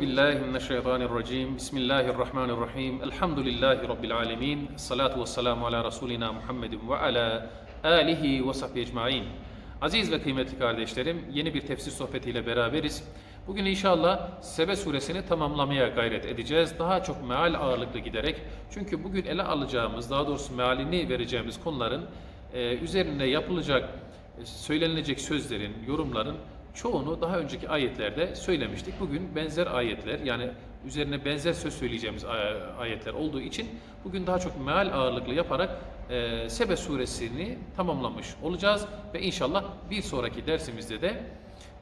billahi mineşşeytanirracim. Bismillahirrahmanirrahim. Elhamdülillahi Rabbil alemin. Salatu ve selamu ala Resulina Muhammedin ve ala alihi ve sahbihi ecmain. Aziz ve kıymetli kardeşlerim, yeni bir tefsir sohbetiyle beraberiz. Bugün inşallah Sebe suresini tamamlamaya gayret edeceğiz. Daha çok meal ağırlıklı giderek. Çünkü bugün ele alacağımız, daha doğrusu mealini vereceğimiz konuların e, üzerinde yapılacak, e, söylenilecek sözlerin, yorumların çoğunu daha önceki ayetlerde söylemiştik. Bugün benzer ayetler yani üzerine benzer söz söyleyeceğimiz ay- ayetler olduğu için bugün daha çok meal ağırlıklı yaparak e, Sebe suresini tamamlamış olacağız ve inşallah bir sonraki dersimizde de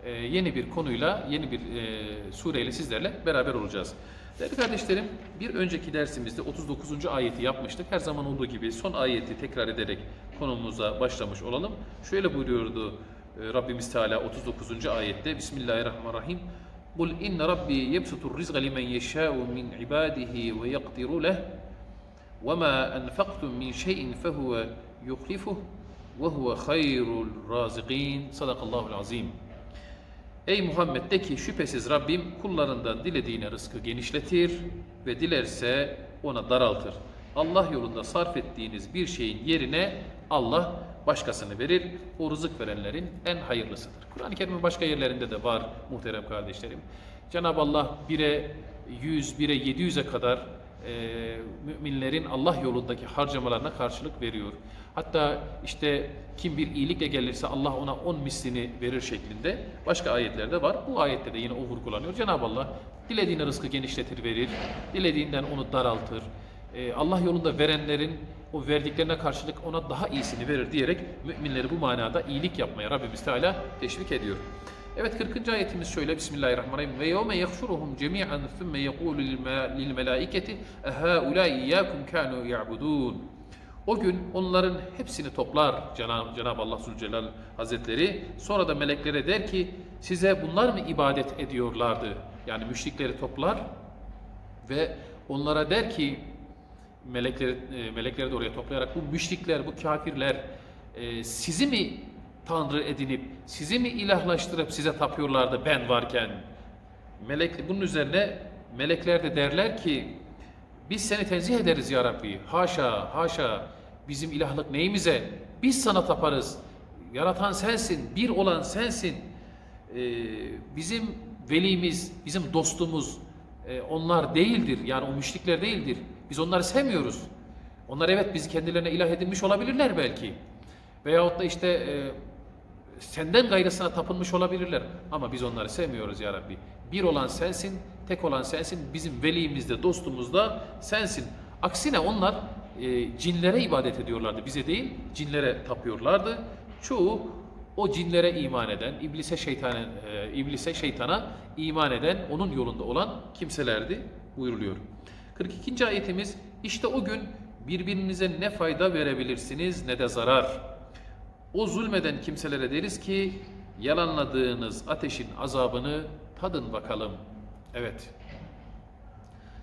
e, yeni bir konuyla, yeni bir e, sureyle sizlerle beraber olacağız. Değerli kardeşlerim, bir önceki dersimizde 39. ayeti yapmıştık. Her zaman olduğu gibi son ayeti tekrar ederek konumuza başlamış olalım. Şöyle buyuruyordu Rabbimiz Teala 39. ayette Bismillahirrahmanirrahim. Kul inne rabbi yebsutur rizqa limen yeşâ'u min ibadihi ve yakdiru leh ve ma enfaktum min şeyin fehuve yukhlifuh ve huve hayrul razıkîn. Sadakallahul azim. Ey Muhammed de ki şüphesiz Rabbim kullarından dilediğine rızkı genişletir ve dilerse ona daraltır. Allah yolunda sarf ettiğiniz bir şeyin yerine Allah başkasını verir. O rızık verenlerin en hayırlısıdır. Kur'an-ı Kerim'in başka yerlerinde de var muhterem kardeşlerim. Cenab-ı Allah 1'e 100, 1'e 700'e kadar e, müminlerin Allah yolundaki harcamalarına karşılık veriyor. Hatta işte kim bir iyilikle gelirse Allah ona on mislini verir şeklinde başka ayetlerde var. Bu ayette de yine o vurgulanıyor. Cenab-ı Allah dilediğine rızkı genişletir verir, dilediğinden onu daraltır. E, Allah yolunda verenlerin o verdiklerine karşılık ona daha iyisini verir diyerek müminleri bu manada iyilik yapmaya Rabbimiz Teala teşvik ediyor. Evet 40. ayetimiz şöyle Bismillahirrahmanirrahim ve yevme yahşuruhum cemi'an thumme yekulu lil melaiketi ehaulâ iyyâkum kânû ya'budûn o gün onların hepsini toplar Cenab- Cenab-ı Allah Zülcelal Hazretleri. Sonra da meleklere der ki size bunlar mı ibadet ediyorlardı? Yani müşrikleri toplar ve onlara der ki melekleri, e, melekleri de oraya toplayarak bu müşrikler, bu kafirler e, sizi mi tanrı edinip, sizi mi ilahlaştırıp size tapıyorlardı ben varken? Melek, bunun üzerine melekler de derler ki biz seni tenzih ederiz ya Rabbi. Haşa, haşa. Bizim ilahlık neyimize? Biz sana taparız. Yaratan sensin, bir olan sensin. Ee, bizim velimiz, bizim dostumuz e, onlar değildir. Yani o müşrikler değildir. Biz onları sevmiyoruz. Onlar evet bizi kendilerine ilah edinmiş olabilirler belki. Veyahut da işte e, senden gayrısına tapınmış olabilirler. Ama biz onları sevmiyoruz ya Rabbi. Bir olan sensin, tek olan sensin. Bizim velimiz de dostumuz da sensin. Aksine onlar e, cinlere ibadet ediyorlardı. Bize değil, cinlere tapıyorlardı. Çoğu o cinlere iman eden, iblise şeytana, e, iblise şeytana iman eden, onun yolunda olan kimselerdi buyuruluyor. 42. ayetimiz işte o gün birbirinize ne fayda verebilirsiniz ne de zarar. O zulmeden kimselere deriz ki yalanladığınız ateşin azabını tadın bakalım. Evet.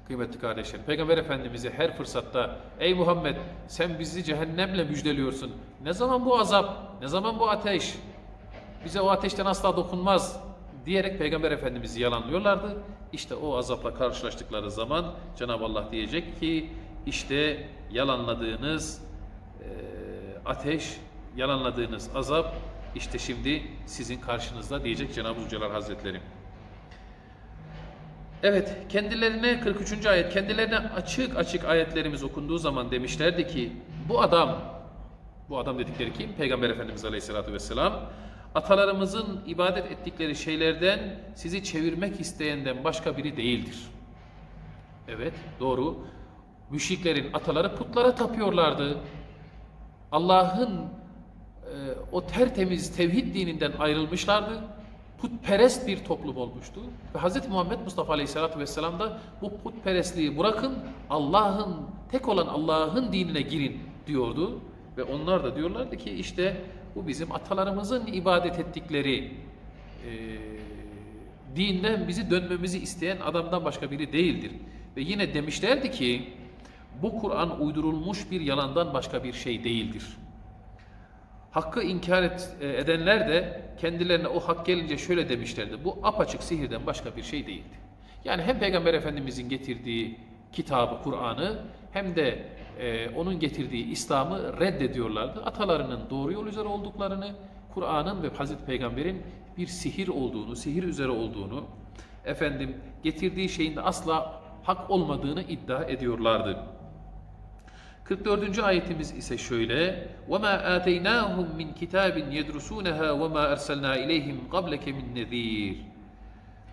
Kıymetli kardeşlerim, Peygamber Efendimiz'e her fırsatta ey Muhammed sen bizi cehennemle müjdeliyorsun. Ne zaman bu azap, ne zaman bu ateş? Bize o ateşten asla dokunmaz diyerek Peygamber Efendimiz'i yalanlıyorlardı. İşte o azapla karşılaştıkları zaman Cenab-ı Allah diyecek ki işte yalanladığınız e, ateş, yalanladığınız azap işte şimdi sizin karşınızda diyecek Cenab-ı Zülcelal Hazretleri. Evet, kendilerine 43. ayet, kendilerine açık açık ayetlerimiz okunduğu zaman demişlerdi ki bu adam, bu adam dedikleri kim? Peygamber Efendimiz Aleyhisselatü Vesselam, atalarımızın ibadet ettikleri şeylerden sizi çevirmek isteyenden başka biri değildir. Evet, doğru. Müşriklerin ataları putlara tapıyorlardı. Allah'ın e, o tertemiz tevhid dininden ayrılmışlardı. Putperest bir toplum olmuştu. Ve Hz. Muhammed Mustafa Aleyhisselatü Vesselam da bu putperestliği bırakın, Allah'ın, tek olan Allah'ın dinine girin diyordu. Ve onlar da diyorlardı ki işte bu bizim atalarımızın ibadet ettikleri e, dinden bizi dönmemizi isteyen adamdan başka biri değildir. Ve yine demişlerdi ki bu Kur'an uydurulmuş bir yalandan başka bir şey değildir. Hakkı inkar et, e, edenler de kendilerine o hak gelince şöyle demişlerdi. Bu apaçık sihirden başka bir şey değildi. Yani hem Peygamber Efendimizin getirdiği kitabı, Kur'an'ı hem de e, onun getirdiği İslam'ı reddediyorlardı. Atalarının doğru yol üzere olduklarını, Kur'an'ın ve Hazreti Peygamber'in bir sihir olduğunu, sihir üzere olduğunu, efendim getirdiği şeyin de asla hak olmadığını iddia ediyorlardı. 44. ayetimiz ise şöyle: "Vema ateynahum min kitabin yedrusunaha ve ma ersalna ileyhim qableke min nezir."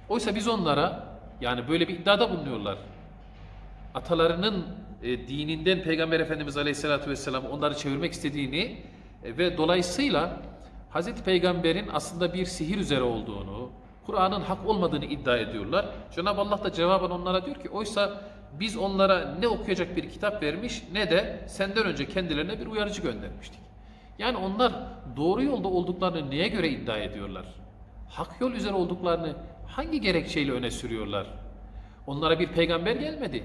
Oysa biz onlara yani böyle bir iddiada bulunuyorlar. Atalarının e, dininden Peygamber Efendimiz Aleyhisselatü Vesselam onları çevirmek istediğini e, ve dolayısıyla Hazreti Peygamber'in aslında bir sihir üzere olduğunu, Kur'an'ın hak olmadığını iddia ediyorlar. Cenab-ı Allah da cevaben onlara diyor ki oysa biz onlara ne okuyacak bir kitap vermiş ne de senden önce kendilerine bir uyarıcı göndermiştik. Yani onlar doğru yolda olduklarını neye göre iddia ediyorlar? Hak yol üzere olduklarını hangi gerekçeyle öne sürüyorlar? Onlara bir peygamber gelmedi.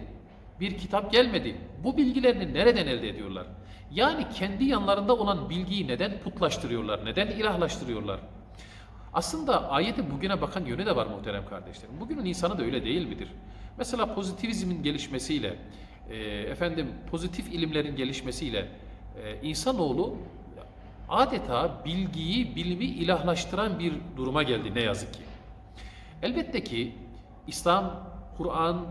Bir kitap gelmedi. Bu bilgilerini nereden elde ediyorlar? Yani kendi yanlarında olan bilgiyi neden putlaştırıyorlar? Neden ilahlaştırıyorlar? Aslında ayeti bugüne bakan yönü de var muhterem kardeşlerim. Bugünün insanı da öyle değil midir? Mesela pozitivizmin gelişmesiyle, e, efendim pozitif ilimlerin gelişmesiyle e, insanoğlu adeta bilgiyi, bilimi ilahlaştıran bir duruma geldi ne yazık ki. Elbette ki İslam, Kur'an,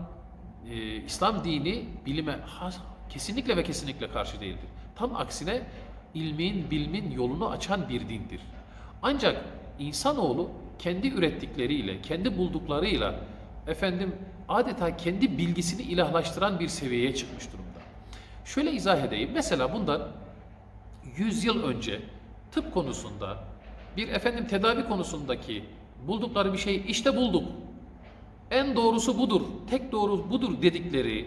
e, İslam dini bilime has- kesinlikle ve kesinlikle karşı değildir. Tam aksine ilmin, bilmin yolunu açan bir dindir. Ancak insanoğlu kendi ürettikleriyle, kendi bulduklarıyla efendim adeta kendi bilgisini ilahlaştıran bir seviyeye çıkmış durumda. Şöyle izah edeyim. Mesela bundan 100 yıl önce tıp konusunda bir efendim tedavi konusundaki buldukları bir şeyi işte bulduk. En doğrusu budur, tek doğru budur dedikleri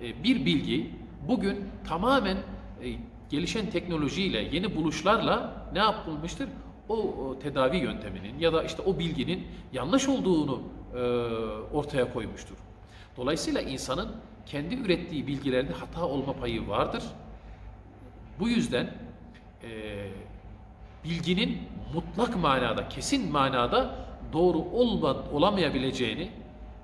e, bir bilgi bugün tamamen e, gelişen teknolojiyle, yeni buluşlarla ne yapılmıştır? O, tedavi yönteminin ya da işte o bilginin yanlış olduğunu e, ortaya koymuştur. Dolayısıyla insanın kendi ürettiği bilgilerde hata olma payı vardır. Bu yüzden e, bilginin mutlak manada, kesin manada doğru olma, olamayabileceğini,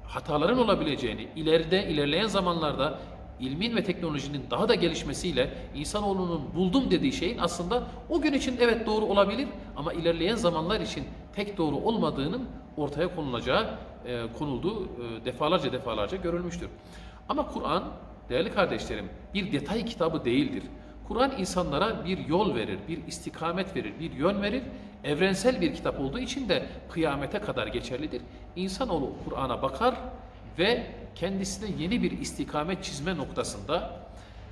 hataların olabileceğini, ileride ilerleyen zamanlarda ilmin ve teknolojinin daha da gelişmesiyle insanoğlunun buldum dediği şeyin aslında o gün için evet doğru olabilir ama ilerleyen zamanlar için tek doğru olmadığının ortaya konulacağı, e, konulduğu e, defalarca defalarca görülmüştür. Ama Kur'an değerli kardeşlerim bir detay kitabı değildir. Kur'an insanlara bir yol verir, bir istikamet verir, bir yön verir. Evrensel bir kitap olduğu için de kıyamete kadar geçerlidir. İnsanoğlu Kur'an'a bakar ve kendisine yeni bir istikamet çizme noktasında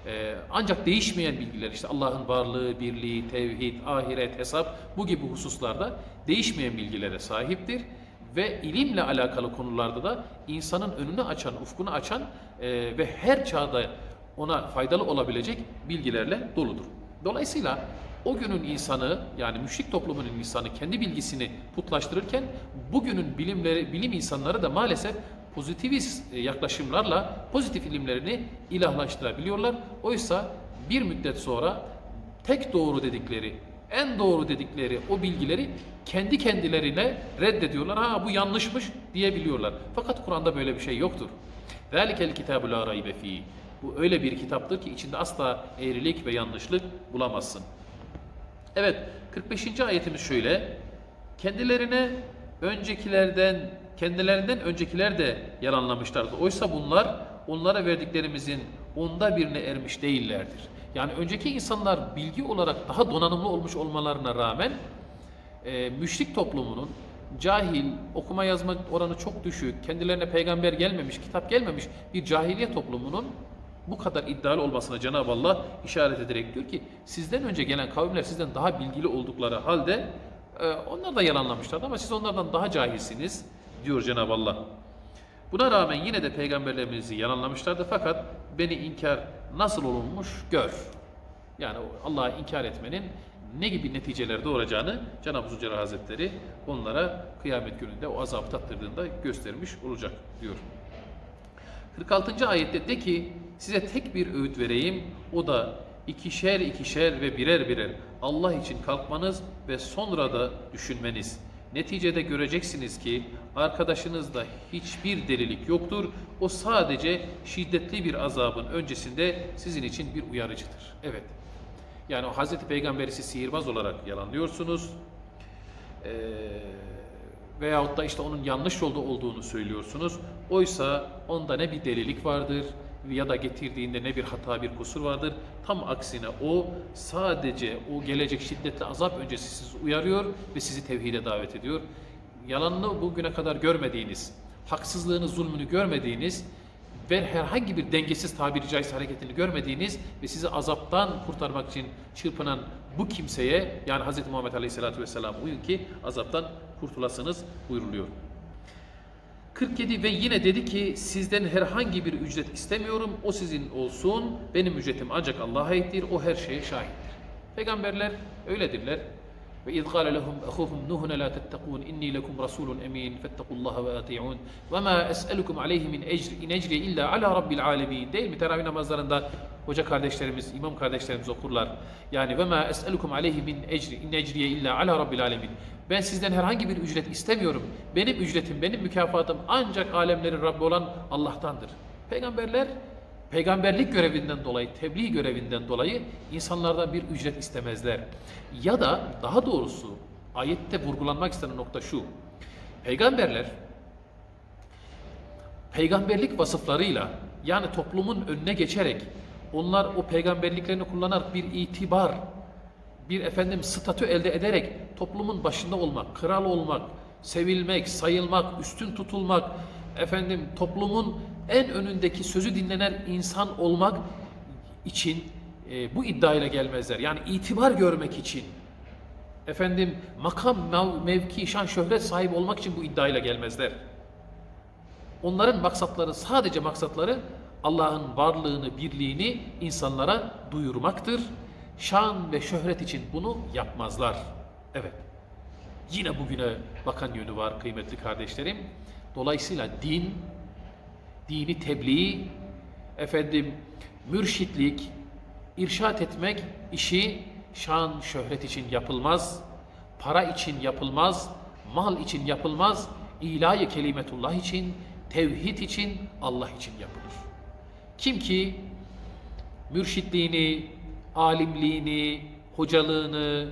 e, ancak değişmeyen bilgiler işte Allah'ın varlığı, birliği, tevhid, ahiret, hesap bu gibi hususlarda değişmeyen bilgilere sahiptir ve ilimle alakalı konularda da insanın önünü açan, ufkunu açan e, ve her çağda ona faydalı olabilecek bilgilerle doludur. Dolayısıyla o günün insanı yani müşrik toplumunun insanı kendi bilgisini putlaştırırken bugünün bilimleri bilim insanları da maalesef pozitivist e, yaklaşımlarla pozitif ilimlerini ilahlaştırabiliyorlar. Oysa bir müddet sonra tek doğru dedikleri, en doğru dedikleri o bilgileri kendi kendilerine reddediyorlar. Ha bu yanlışmış diyebiliyorlar. Fakat Kur'an'da böyle bir şey yoktur. ذَٰلِكَ الْكِتَابُ لَا رَيْبَ ف۪يهِ bu öyle bir kitaptır ki içinde asla eğrilik ve yanlışlık bulamazsın. Evet 45. ayetimiz şöyle. Kendilerine öncekilerden kendilerinden öncekiler de yalanlamışlardı. Oysa bunlar onlara verdiklerimizin onda birine ermiş değillerdir. Yani önceki insanlar bilgi olarak daha donanımlı olmuş olmalarına rağmen e, müşrik toplumunun cahil, okuma yazma oranı çok düşük, kendilerine peygamber gelmemiş, kitap gelmemiş bir cahiliye toplumunun bu kadar iddialı olmasına Cenab-ı Allah işaret ederek diyor ki sizden önce gelen kavimler sizden daha bilgili oldukları halde e, onlar da yalanlamışlardı ama siz onlardan daha cahilsiniz diyor Cenab-ı Allah. Buna rağmen yine de peygamberlerimizi yalanlamışlardı fakat beni inkar nasıl olunmuş gör. Yani Allah'ı inkar etmenin ne gibi neticeler doğuracağını Cenab-ı Zülcelal Hazretleri onlara kıyamet gününde o azap tattırdığında göstermiş olacak diyor. 46. ayette de ki size tek bir öğüt vereyim o da ikişer ikişer ve birer birer Allah için kalkmanız ve sonra da düşünmeniz. Neticede göreceksiniz ki arkadaşınızda hiçbir delilik yoktur. O sadece şiddetli bir azabın öncesinde sizin için bir uyarıcıdır. Evet. Yani Hazreti Peygamber'i sihirbaz olarak yalanlıyorsunuz. Ee, veyahut da işte onun yanlış yolda olduğunu söylüyorsunuz. Oysa onda ne bir delilik vardır ya da getirdiğinde ne bir hata bir kusur vardır. Tam aksine o sadece o gelecek şiddetli azap öncesi sizi uyarıyor ve sizi tevhide davet ediyor. Yalanını bugüne kadar görmediğiniz, haksızlığını, zulmünü görmediğiniz ve herhangi bir dengesiz tabiri caizse hareketini görmediğiniz ve sizi azaptan kurtarmak için çırpınan bu kimseye yani Hz. Muhammed Aleyhisselatü Vesselam uyun ki azaptan kurtulasınız buyuruluyor. 47 ve yine dedi ki sizden herhangi bir ücret istemiyorum. O sizin olsun. Benim ücretim ancak Allah'a aittir. O her şeye şahittir. Peygamberler öyledirler. Ve iz qala lehum ahuhum nuhun la tettekun inni lekum rasulun emin fettekullaha ve ati'un ve ma es'elukum aleyhi min ecri in ecri illa ala rabbil alemin değil mi? Teravih namazlarında hoca kardeşlerimiz, imam kardeşlerimiz okurlar. Yani ve ma es'elukum aleyhi min ecri in ecriye illa ala rabbil alemin. Ben sizden herhangi bir ücret istemiyorum. Benim ücretim, benim mükafatım ancak alemlerin Rabbi olan Allah'tandır. Peygamberler peygamberlik görevinden dolayı, tebliğ görevinden dolayı insanlardan bir ücret istemezler. Ya da daha doğrusu ayette vurgulanmak istenen nokta şu. Peygamberler peygamberlik vasıflarıyla yani toplumun önüne geçerek onlar o peygamberliklerini kullanarak bir itibar, bir efendim statü elde ederek toplumun başında olmak, kral olmak, sevilmek, sayılmak, üstün tutulmak, efendim toplumun en önündeki sözü dinlenen insan olmak için e, bu iddiayla gelmezler. Yani itibar görmek için, efendim makam, mev- mevki, şan, şöhret sahibi olmak için bu iddiayla gelmezler. Onların maksatları sadece maksatları Allah'ın varlığını, birliğini insanlara duyurmaktır. Şan ve şöhret için bunu yapmazlar. Evet. Yine bugüne bakan yönü var kıymetli kardeşlerim. Dolayısıyla din, dini tebliğ, efendim mürşitlik, irşat etmek işi şan, şöhret için yapılmaz, para için yapılmaz, mal için yapılmaz, ilahi kelimetullah için, tevhid için, Allah için yapılır. Kim ki mürşitliğini, alimliğini, hocalığını,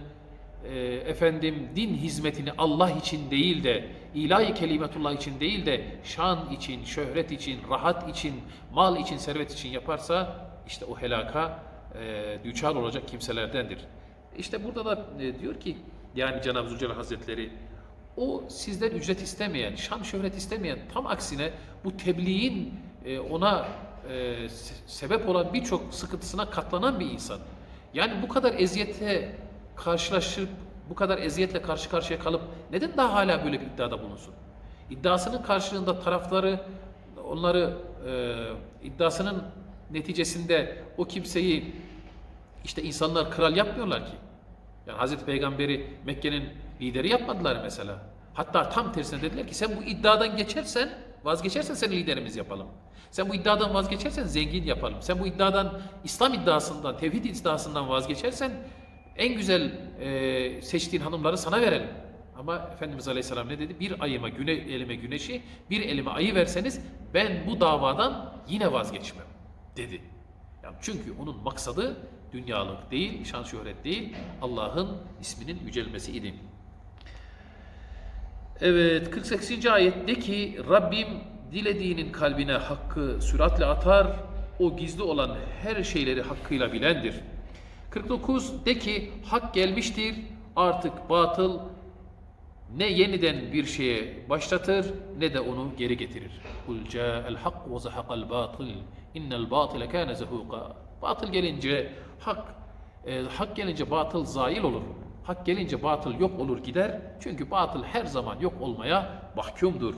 e, efendim din hizmetini Allah için değil de ilahi kelimetullah için değil de şan için, şöhret için, rahat için, mal için, servet için yaparsa işte o helaka e, düçar olacak kimselerdendir. İşte burada da e, diyor ki yani Cenab-ı Zülcelal Hazretleri o sizden ücret istemeyen, şan şöhret istemeyen tam aksine bu tebliğin e, ona e, se- sebep olan birçok sıkıntısına katlanan bir insan. Yani bu kadar eziyete karşılaşıp bu kadar eziyetle karşı karşıya kalıp neden daha hala böyle bir iddiada bulunsun? İddiasının karşılığında tarafları onları e, iddiasının neticesinde o kimseyi işte insanlar kral yapmıyorlar ki. Yani Hazreti Peygamberi Mekke'nin lideri yapmadılar mesela. Hatta tam tersine dediler ki sen bu iddiadan geçersen, vazgeçersen seni liderimiz yapalım. Sen bu iddiadan vazgeçersen zengin yapalım. Sen bu iddiadan, İslam iddiasından, tevhid iddiasından vazgeçersen en güzel e, seçtiğin hanımları sana verelim. Ama Efendimiz Aleyhisselam ne dedi? Bir ayıma güne, elime güneşi, bir elime ayı verseniz ben bu davadan yine vazgeçmem dedi. Yani çünkü onun maksadı dünyalık değil, şan şöhret değil, Allah'ın isminin yücelmesi idi. Evet 48. ayet de ki Rabbim dilediğinin kalbine hakkı süratle atar, o gizli olan her şeyleri hakkıyla bilendir. 49 de ki hak gelmiştir, artık batıl ne yeniden bir şeye başlatır ne de onu geri getirir. Kul ca'el hak ve zahaqal batıl. İnnel batile kâne zehuqa. Batıl gelince hak e, hak gelince batıl zail olur. Hak gelince batıl yok olur gider. Çünkü batıl her zaman yok olmaya mahkumdur.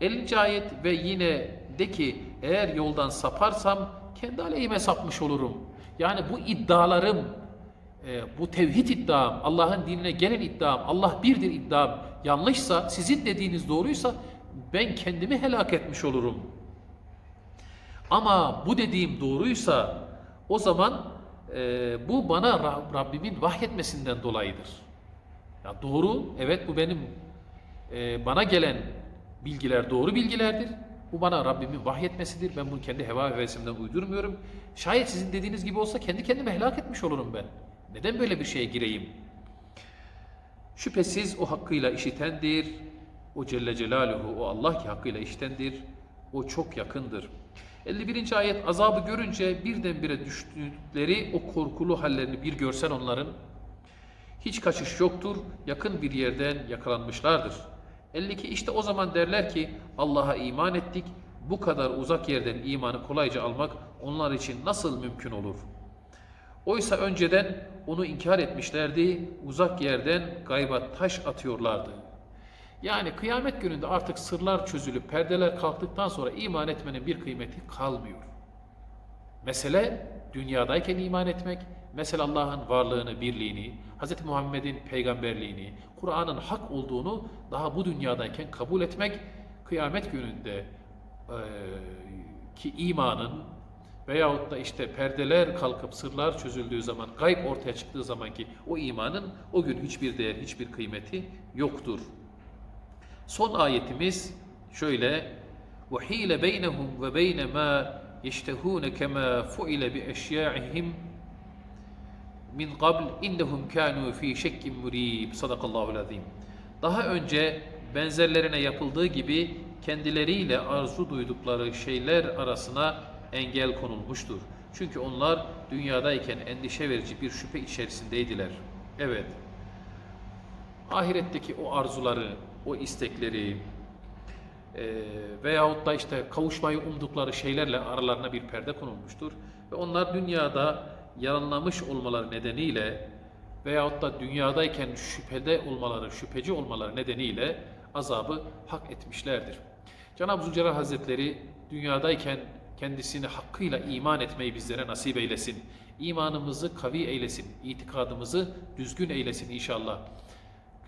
50. ayet ve yine de ki eğer yoldan saparsam kendi aleyhime sapmış olurum. Yani bu iddialarım e, bu tevhid iddiam, Allah'ın dinine gelen iddiam, Allah birdir iddiam yanlışsa, sizin dediğiniz doğruysa ben kendimi helak etmiş olurum. Ama bu dediğim doğruysa o zaman e, bu bana Rab- Rabbimin vahyetmesinden dolayıdır. Ya doğru, evet bu benim e, bana gelen bilgiler doğru bilgilerdir. Bu bana Rabbimin vahyetmesidir. Ben bunu kendi heva hevesimden uydurmuyorum. Şayet sizin dediğiniz gibi olsa kendi kendime helak etmiş olurum ben. Neden böyle bir şeye gireyim? Şüphesiz o hakkıyla işitendir. O Celle Celaluhu, o Allah ki hakkıyla işitendir. O çok yakındır. 51. ayet azabı görünce birdenbire düştükleri o korkulu hallerini bir görsen onların hiç kaçış yoktur, yakın bir yerden yakalanmışlardır. 52 işte o zaman derler ki Allah'a iman ettik, bu kadar uzak yerden imanı kolayca almak onlar için nasıl mümkün olur? Oysa önceden onu inkar etmişlerdi, uzak yerden gayba taş atıyorlardı. Yani kıyamet gününde artık sırlar çözülüp perdeler kalktıktan sonra iman etmenin bir kıymeti kalmıyor. Mesele dünyadayken iman etmek, mesele Allah'ın varlığını, birliğini, Hz. Muhammed'in peygamberliğini, Kur'an'ın hak olduğunu daha bu dünyadayken kabul etmek, kıyamet gününde eee, ki imanın veyahut da işte perdeler kalkıp sırlar çözüldüğü zaman, gayb ortaya çıktığı zaman ki o imanın o gün hiçbir değer, hiçbir kıymeti yoktur. Son ayetimiz şöyle وَحِيلَ بَيْنَهُمْ وَبَيْنَ مَا يَشْتَهُونَ كَمَا فُعِلَ بِأَشْيَاعِهِمْ min qabl innehum kanu fi şekkin murib. Sadakallahu azim. Daha önce benzerlerine yapıldığı gibi kendileriyle arzu duydukları şeyler arasına engel konulmuştur. Çünkü onlar dünyadayken endişe verici bir şüphe içerisindeydiler. Evet. Ahiretteki o arzuları, o istekleri e, veyahut da işte kavuşmayı umdukları şeylerle aralarına bir perde konulmuştur. Ve onlar dünyada yalanlamış olmaları nedeniyle veyahut da dünyadayken şüphede olmaları, şüpheci olmaları nedeniyle azabı hak etmişlerdir. Cenab-ı Zülcelal Hazretleri dünyadayken kendisini hakkıyla iman etmeyi bizlere nasip eylesin. İmanımızı kavi eylesin, itikadımızı düzgün eylesin inşallah.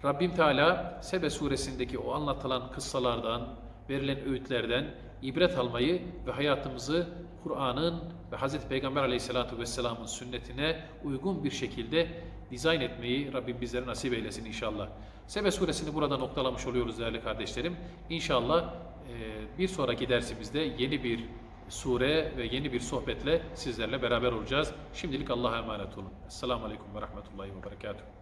Rabbim Teala Sebe suresindeki o anlatılan kıssalardan, verilen öğütlerden ibret almayı ve hayatımızı Kur'an'ın ve Hz. Peygamber aleyhissalatu vesselamın sünnetine uygun bir şekilde dizayn etmeyi Rabbim bizlere nasip eylesin inşallah. Sebe suresini burada noktalamış oluyoruz değerli kardeşlerim. İnşallah e, bir sonraki dersimizde yeni bir sure ve yeni bir sohbetle sizlerle beraber olacağız. Şimdilik Allah'a emanet olun. Esselamu Aleyküm ve Rahmetullahi ve Berekatuhu.